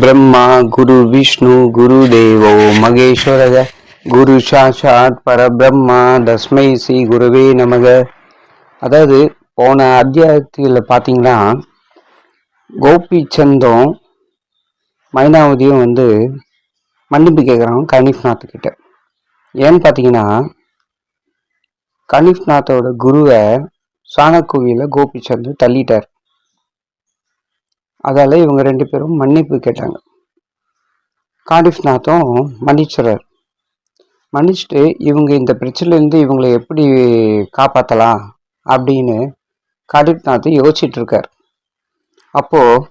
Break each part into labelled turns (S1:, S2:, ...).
S1: பிரம்மா குரு விஷ்ணு குரு தேவோ மகேஸ்வரக குரு சாட்சாத் பரபிரம்மா தஸ்மை ஸ்ரீ குருவே நமக அதாவது போன அத்தியாயத்தில் பார்த்தீங்கன்னா கோபி சந்தும் மைனாவதியும் வந்து மன்னிப்பு கேட்குறாங்க கனிஃப்நாத்துக்கிட்ட ஏன்னு பார்த்தீங்கன்னா கனிஃப்நாத்தோட குருவை சாணக்குவியில் கோபிச்சந்து தள்ளிட்டார். அதால் இவங்க ரெண்டு பேரும் மன்னிப்பு கேட்டாங்க. காடிஃப்நாத்தும் மன்னிச்சுறார். மன்னிச்சுட்டு இவங்க இந்த பிரச்சனையிலேருந்து இவங்களை எப்படி காப்பாற்றலாம் அப்படின்னு காடிஃப்நாத் யோசிச்சுட்டு இருக்கார் அப்போது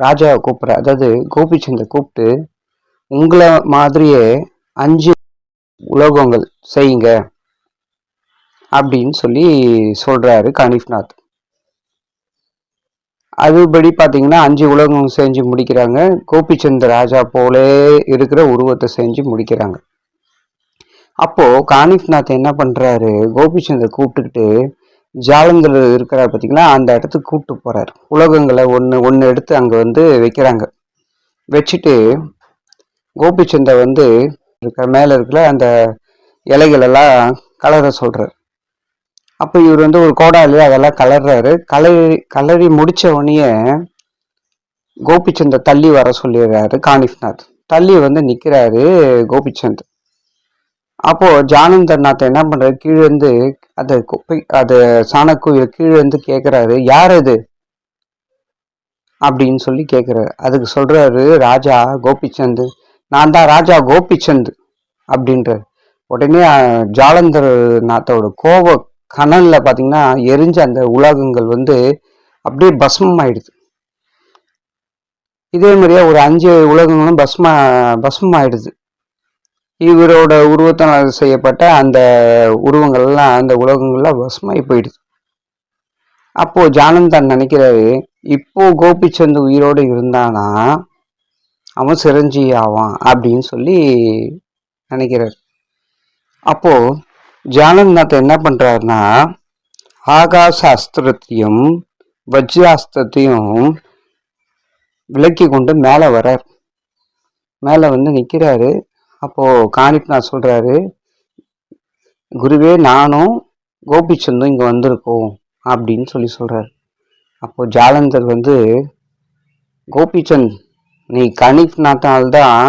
S1: ராஜாவை கூப்பிட்ற அதாவது கோபிச்சந்தை கூப்பிட்டு உங்களை மாதிரியே அஞ்சு உலோகங்கள் செய்யுங்க அப்படின்னு சொல்லி சொல்கிறாரு கனிஃப்நாத் அதுபடி பார்த்தீங்கன்னா அஞ்சு உலகம் செஞ்சு முடிக்கிறாங்க. கோபிச்சந்த் ராஜா போலே இருக்கிற உருவத்தை செஞ்சு முடிக்கிறாங்க. அப்போது கானிஃப்நாத் என்ன பண்ணுறாரு கோபிச்சந்தை கூப்பிட்டுக்கிட்டு ஜாலங்கள் இருக்கிறார் பார்த்தீங்களா அந்த இடத்துக்கு கூப்பிட்டு போகிறார் உலகங்களை ஒன்று ஒன்று எடுத்து அங்கே வந்து வைக்கிறாங்க. வச்சுட்டு கோபிச்சந்தை வந்து இருக்கிற மேலே இருக்கிற அந்த இலைகளெல்லாம் கலர சொல்கிறார் அப்போ இவர் வந்து ஒரு கோடாலி அதெல்லாம் கலர்றாரு. கலரி கலரி முடிச்ச உடனே கோபிச்சந்தை தள்ளி வர சொல்லிடுறாரு காணிஃப்நாத் தள்ளி வந்து நிற்கிறாரு கோபிச்சந்த். அப்போ ஜானந்தர்நாத் என்ன பண்றாரு? கீழே இருந்து குப்பை அது சாணக்கோயில் கீழே இருந்து கேட்குறாரு யார் அது? அப்படின்னு சொல்லி கேட்குறாரு அதுக்கு சொல்றாரு ராஜா கோபிச்சந்த். நான் தான் ராஜா கோபிச்சந்த் அப்படின்றார். உடனே ஜாலந்தர் நாத்தோட கோப கனலில் பார்த்தீங்கன்னா எரிஞ்ச அந்த உலகங்கள் வந்து அப்படியே பஸ்மம் ஆயிடுது இதே மாதிரியே ஒரு அஞ்சு உலகங்களும் பஸ்ம பஸ்மம் ஆயிடுது இவரோட உருவத்தினால் செய்யப்பட்ட அந்த உருவங்கள்லாம் அந்த உலகங்கள்லாம் பஸ்மாயி போயிடுது. அப்போது ஜானந்தான் நினைக்கிறாரு இப்போ கோபிச்சந்த் உயிரோடு இருந்தானா? அவன் சிரஞ்சி ஆவான் அப்படின்னு சொல்லி நினைக்கிறார். அப்போது ஜானநாத் என்ன பண்ணுறாருன்னா ஆகாச அஸ்திரத்தையும் வஜ்ராஸ்திரத்தையும் விலக்கி கொண்டு மேலே வரார் மேலே வந்து நிற்கிறாரு அப்போது காணிப்நாத் சொல்கிறாரு குருவே நானும் கோபிச்சந்தும் இங்கே வந்திருக்கோம் அப்படின்னு சொல்லி சொல்கிறார் அப்போது ஜாலந்தர் வந்து கோபிச்சந்த் நீ கணிப்நாத்தால் தான்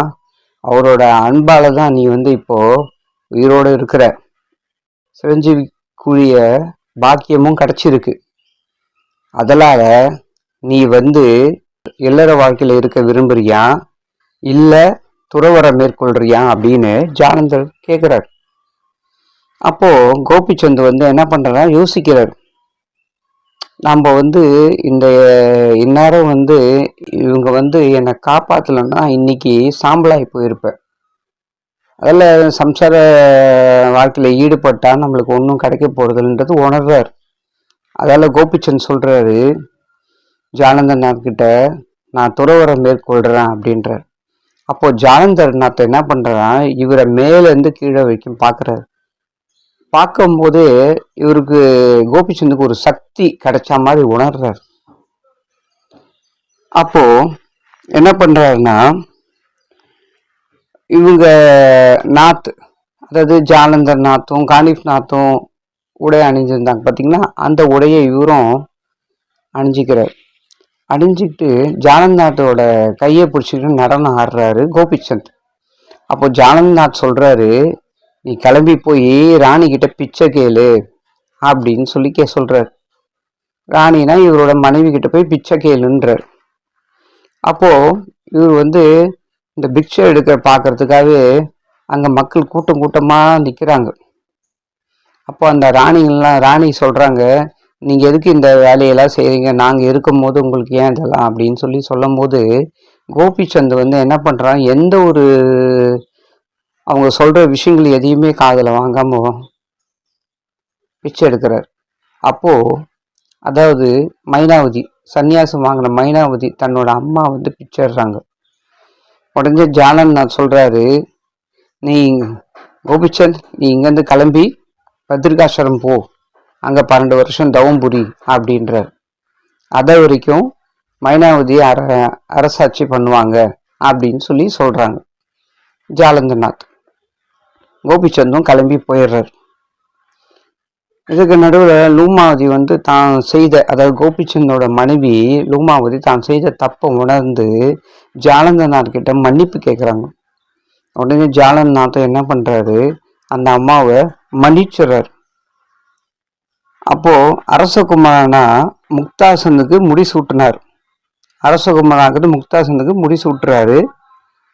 S1: அவரோட அன்பால் தான் நீ வந்து இப்போது உயிரோடு இருக்கிற. சிரஞ்சீவிக்குரிய பாக்கியமும் கிடச்சிருக்கு. அதனால் நீ வந்து இல்லற வாழ்க்கையில் இருக்க விரும்புறியா? இல்லை துறவரம் மேற்கொள்றியா? அப்படின்னு ஜானந்தர் கேட்குறார் அப்போது கோபிச்சந்த் வந்து என்ன பண்றாரா யோசிக்கிறார். நம்ம வந்து இந்த இந்நேரம் வந்து இவங்க வந்து என்னை காப்பாற்றலன்னா இன்னைக்கு சாம்பலாகி போயிருப்பேன். அதில் சம்சார வாழ்க்கையில் ஈடுபட்டால் நம்மளுக்கு ஒன்றும் கிடைக்க போகிறதில்ன்றது உணர்றார். அதால் கோபிச்சந்த் சொல்கிறாரு ஜானந்தர் நான் துறவரை மேற்கொள்கிறேன் அப்படின்றார். அப்போது ஜானந்தர் நாத்தை என்ன பண்ணுறான் இவரை மேலேருந்து கீழே வரைக்கும் பார்க்குறாரு. பார்க்கும்போது இவருக்கு கோபிச்சந்துக்கு ஒரு சக்தி கிடைச்ச மாதிரி உணர்றார். அப்போ என்ன பண்ணுறாருன்னா இவங்க நாத் அதாவது ஜாலந்தர் நாத்தும் கானிஃப் நாத்தும் உடை அணிஞ்சிருந்தாங்க. பார்த்தீங்கன்னா அந்த உடையை இவரும் அணிஞ்சிக்கிறார். அணிஞ்சிக்கிட்டு ஜானந்நாத்தோட கையை பிடிச்சிக்கிட்டு நடனம் ஆடுறாரு கோபிச்சந்த். அப்போ ஜானந்நாத் சொல்கிறாரு நீ கிளம்பி போய் ராணி பிச்சை கேளு அப்படின்னு சொல்லி கே சொல்கிறார் ராணினா இவரோட மனைவி கிட்ட போய் பிச்சை கேளுன்றார். அப்போ இவர் வந்து இந்த பிக்ஷை எடுக்க பார்க்கறதுக்காகவே அங்கே மக்கள் கூட்டம் கூட்டமாக நிற்கிறாங்க அப்போ அந்த ராணிகள்லாம் ராணி சொல்கிறாங்க நீங்கள் எதுக்கு இந்த வேலையெல்லாம் செய்கிறீங்க நாங்கள் இருக்கும் இருக்கும்போது உங்களுக்கு ஏன் இதெல்லாம்? அப்படின்னு சொல்லி சொல்லும் போது கோபிச்சந்த் வந்து என்ன பண்ணுறான் எந்த ஒரு அவங்க சொல்கிற விஷயங்கள் எதையுமே காதில் வாங்காம பிச்சை எடுக்கிறார். அப்போது அதாவது மைனாவதி சன்னியாசம் வாங்கின மைனாவதி தன்னோட அம்மா வந்து பிச்சை எடுறாங்க. உடஞ்ச ஜானன் நான் சொல்கிறாரு நீ கோபிச்சந்த் நீ இங்கேருந்து கிளம்பி பத்ரிகாஸ்வரம் போ. அங்கே பன்னெண்டு வருஷம் தவம்புரி அப்படின்றார். அதை வரைக்கும் மைனாவதி அர அரசாட்சி பண்ணுவாங்க அப்படின்னு சொல்லி சொல்கிறாங்க ஜாலந்தநாத். கோபிச்சந்தும் கிளம்பி போயிடுறாரு. இதுக்கு நடுவில் லூமாவதி வந்து தான் செய்த அதாவது கோபிச்சந்தோட மனைவி லூமாவதி தான் செய்த தப்பை உணர்ந்து ஜாலந்தநாத்கிட்ட மன்னிப்பு கேட்குறாங்க உடனே ஜாலந்தநாத் என்ன பண்ணுறாரு அந்த அம்மாவை மன்னிச்சுறார் அப்போது அரசகுமாரனா முக்தாசனுக்கு முடி சூட்டினார். முக்தாசனுக்கு முடி சூட்டுறாரு.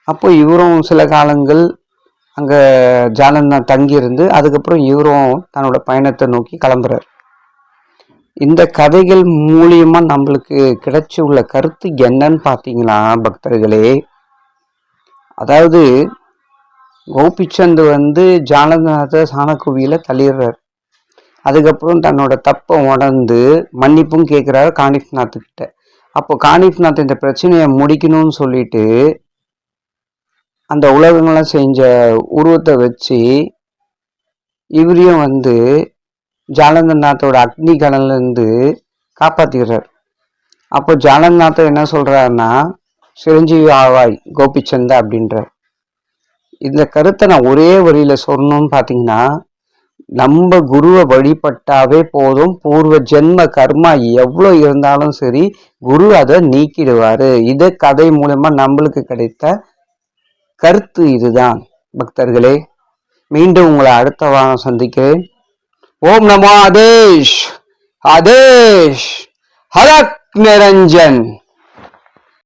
S1: அப்போ இவரும் சில காலங்கள் அங்கே ஜானந்தான் தங்கியிருந்து அதுக்கப்புறம் இவரும் தன்னோட பயணத்தை நோக்கி கிளம்புறார். இந்த கதைகள் மூலியமாக நம்மளுக்கு கிடைச்சி உள்ள கருத்து என்னன்னு பார்த்தீங்கன்னா பக்தர்களே அதாவது கோபிச்சந்த் வந்து ஜானந்தநாத சாணக்குவியில் தள்ளிடுறார். அதுக்கப்புறம் தன்னோட தப்பை உணர்ந்து மன்னிப்பும் கேட்குறாரு காணிஃப்நாத்துக்கிட்ட அப்போ காணிஃப்நாத் இந்த பிரச்சனையை முடிக்கணும்னு சொல்லிட்டு அந்த உலகங்கள்லாம் செஞ்ச உருவத்தை வச்சு இவரையும் வந்து ஜாலந்தநாத்தோட அக்னி கடன்லேருந்து காப்பாற்றிக்கிறார் அப்போ ஜாலந்தநாத்தர் என்ன சொல்கிறாருன்னா சிரஞ்சீவி ஆவாய் கோபிச்சந்த அப்படின்றார். இந்த கருத்தை நான் ஒரே வரியில் சொல்லணும்னு பார்த்தீங்கன்னா நம்ம குருவை வழிபட்டாவே போதும் பூர்வ ஜென்ம கர்மா எவ்வளோ இருந்தாலும் சரி குரு அதை நீக்கிடுவார். இதை கதை மூலமா நம்மளுக்கு கிடைத்த கருத்து இதுதான். பக்தர்களே மீண்டும் உங்களை அடுத்த வாரம் சந்திக்கிறேன். ஓம் நமோ ஆதேஷ் ஆதேஷ் ஹரக் நிரஞ்சன்.